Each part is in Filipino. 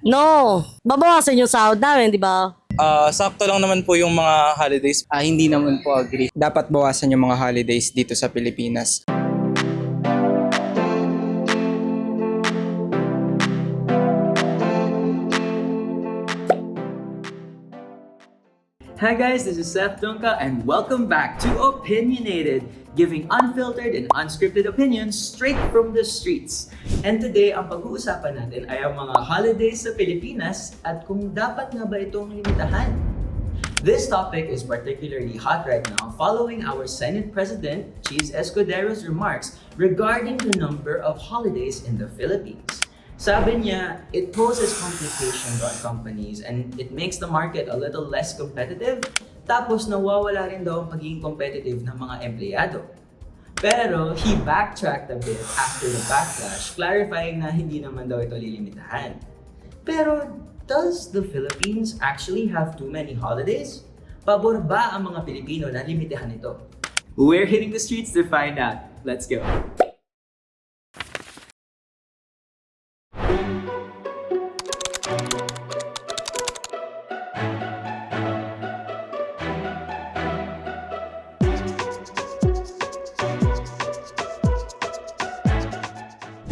No, babawasan yung sahod namin, di ba? Ah, sakto lang naman po yung mga holidays. Ah, hindi naman po agree. Dapat bawasan yung mga holidays dito sa Pilipinas. Hi guys, this is Seth Dunka and welcome back to Opinionated, giving unfiltered and unscripted opinions straight from the streets. And today, ang pag-uusapan natin ay ang mga holidays sa Pilipinas at kung dapat nga ba itong limitahan. This topic is particularly hot right now following our Senate President Cheese Escudero's remarks regarding the number of holidays in the Philippines. Sabi niya, it poses complications on companies and it makes the market a little less competitive. Tapos nawawala rin daw ang pagiging competitive ng mga empleyado. Pero he backtracked a bit after the backlash, clarifying na hindi naman daw ito lilimitahan. Pero does the Philippines actually have too many holidays? Pabor ba ang mga Pilipino na limitahan ito? We're hitting the streets to find out. Let's go.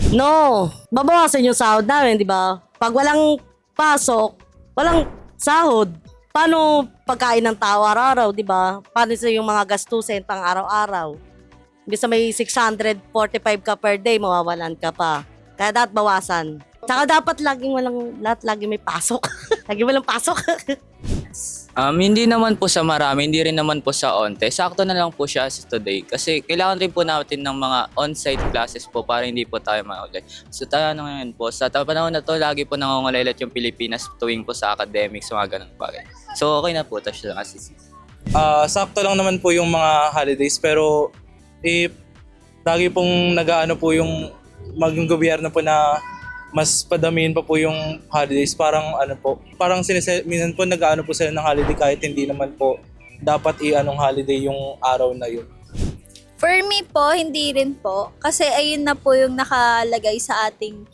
No, babawasan yung sahod namin, di ba? Pag walang pasok, walang sahod. Paano pagkain ng tao araw-araw, di ba? Paano sa yung mga gastusin pang araw-araw? Bisa may 645 ka per day, mawawalan ka pa. Kaya dapat bawasan. Tsaka dapat laging walang, lahat laging may pasok. laging walang pasok. Um, hindi naman po sa marami, hindi rin naman po sa onte. Sakto na lang po siya as today. Kasi kailangan rin po natin ng mga on-site classes po para hindi po tayo maulay. So tayo na ngayon po, sa panahon na to, lagi po nangungulilat yung Pilipinas tuwing po sa academics, mga ganun bagay. So okay na po, touch lang kasi. Ah, sakto lang naman po yung mga holidays pero eh lagi pong nagaano po yung maging gobyerno po na mas padamihin pa po yung holidays parang ano po parang sinise minsan po nagaano po sila ng holiday kahit hindi naman po dapat i-anong holiday yung araw na yun. For me po, hindi rin po. Kasi ayun na po yung nakalagay sa ating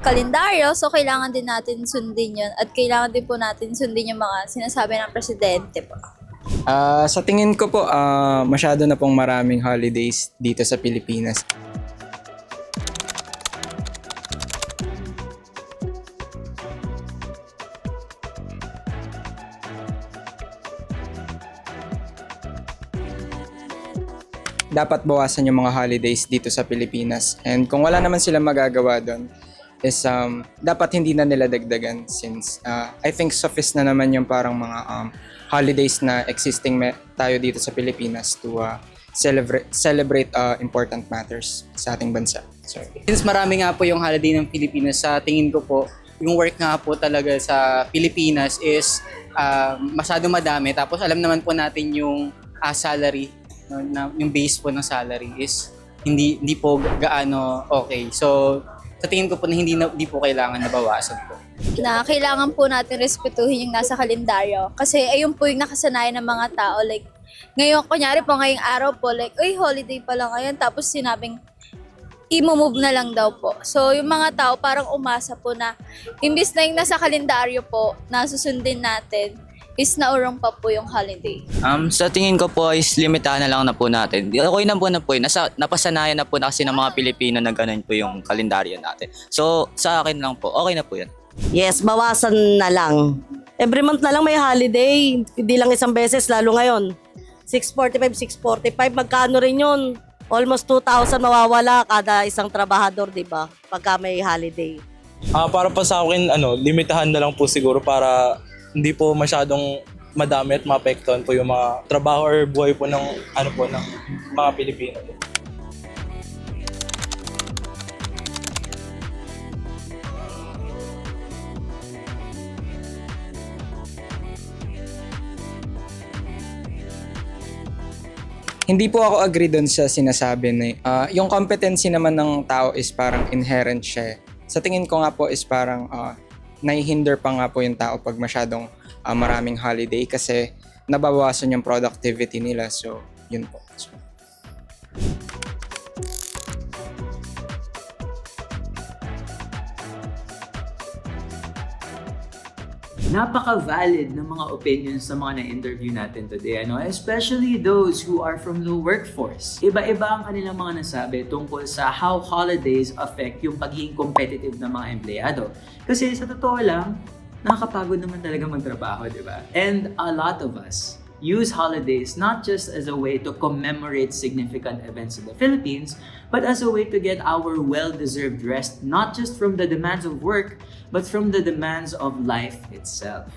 kalendaryo. So, kailangan din natin sundin yun. At kailangan din po natin sundin yung mga sinasabi ng presidente po. Ah, sa tingin ko po, ah, masyado na pong maraming holidays dito sa Pilipinas. Dapat bawasan yung mga holidays dito sa Pilipinas. And kung wala naman sila magagawa doon, is um, dapat hindi na nila dagdagan since uh, I think suffice na naman yung parang mga um, holidays na existing tayo dito sa Pilipinas to uh, celebrate celebrate uh, important matters sa ating bansa. Sorry. Since marami nga po yung holiday ng Pilipinas, sa tingin ko po, yung work nga po talaga sa Pilipinas is ah, masyado madami. Tapos alam naman po natin yung ah, salary, no, na, yung base po ng salary is hindi hindi po gaano okay. So, sa tingin ko po na hindi, na, hindi po kailangan na bawasan po. Na kailangan po natin respetuhin yung nasa kalendaryo. Kasi ayun po yung nakasanayan ng mga tao. Like, ngayon, kunyari po ngayong araw po, like, uy, holiday pala ngayon. Tapos sinabing, i-move na lang daw po. So, yung mga tao parang umasa po na imbis na yung nasa kalendaryo po, nasusundin natin, is naurong pa po yung holiday. Um, sa tingin ko po is limitahan na lang na po natin. Di- Okay na po na po. Nasa, napasanayan na po na kasi ng mga Pilipino na ganun po yung kalendaryo natin. So sa akin lang po, okay na po yun. yes, bawasan na lang. Every month na lang may holiday. Hindi lang isang beses, lalo ngayon. 645, 645, magkano rin yun? Almost 2,000 mawawala kada isang trabahador, di ba? Pagka may holiday. Ah, para pa sa akin ano, limitahan na lang po siguro para hindi po masyadong madami at maapektuhan po yung mga trabaho or buhay po ng ano po ng mga Pilipino. Hindi po ako agree doon sa sinasabi na ah, yung competency naman ng tao is parang inherent siya. eh. Sa tingin ko nga po is parang uh, naihinder pa nga po yung tao pag masyadong ah, maraming holiday kasi nababawasan yung productivity nila. So, yun po. So, Napaka-valid ng mga opinions sa mga na-interview natin today, ano? especially those who are from the workforce. Iba-iba ang kanilang mga nasabi tungkol sa how holidays affect yung pagiging competitive ng mga empleyado. Kasi sa totoo lang, nakakapagod naman talaga magtrabaho, di ba? And a lot of us use holidays not just as a way to commemorate significant events in the Philippines, but as a way to get our well-deserved rest, not just from the demands of work, but from the demands of life itself.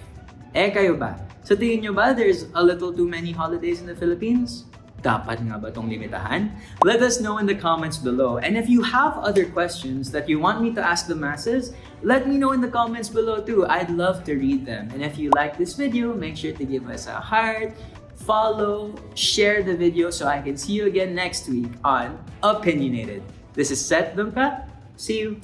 Eh kayo ba? Sa tingin nyo ba there's a little too many holidays in the Philippines? Dapat nga ba itong limitahan? Let us know in the comments below. And if you have other questions that you want me to ask the masses, let me know in the comments below too. I'd love to read them. And if you like this video, make sure to give us a heart, follow, share the video so I can see you again next week on Opinionated. This is Seth Dumka. See you.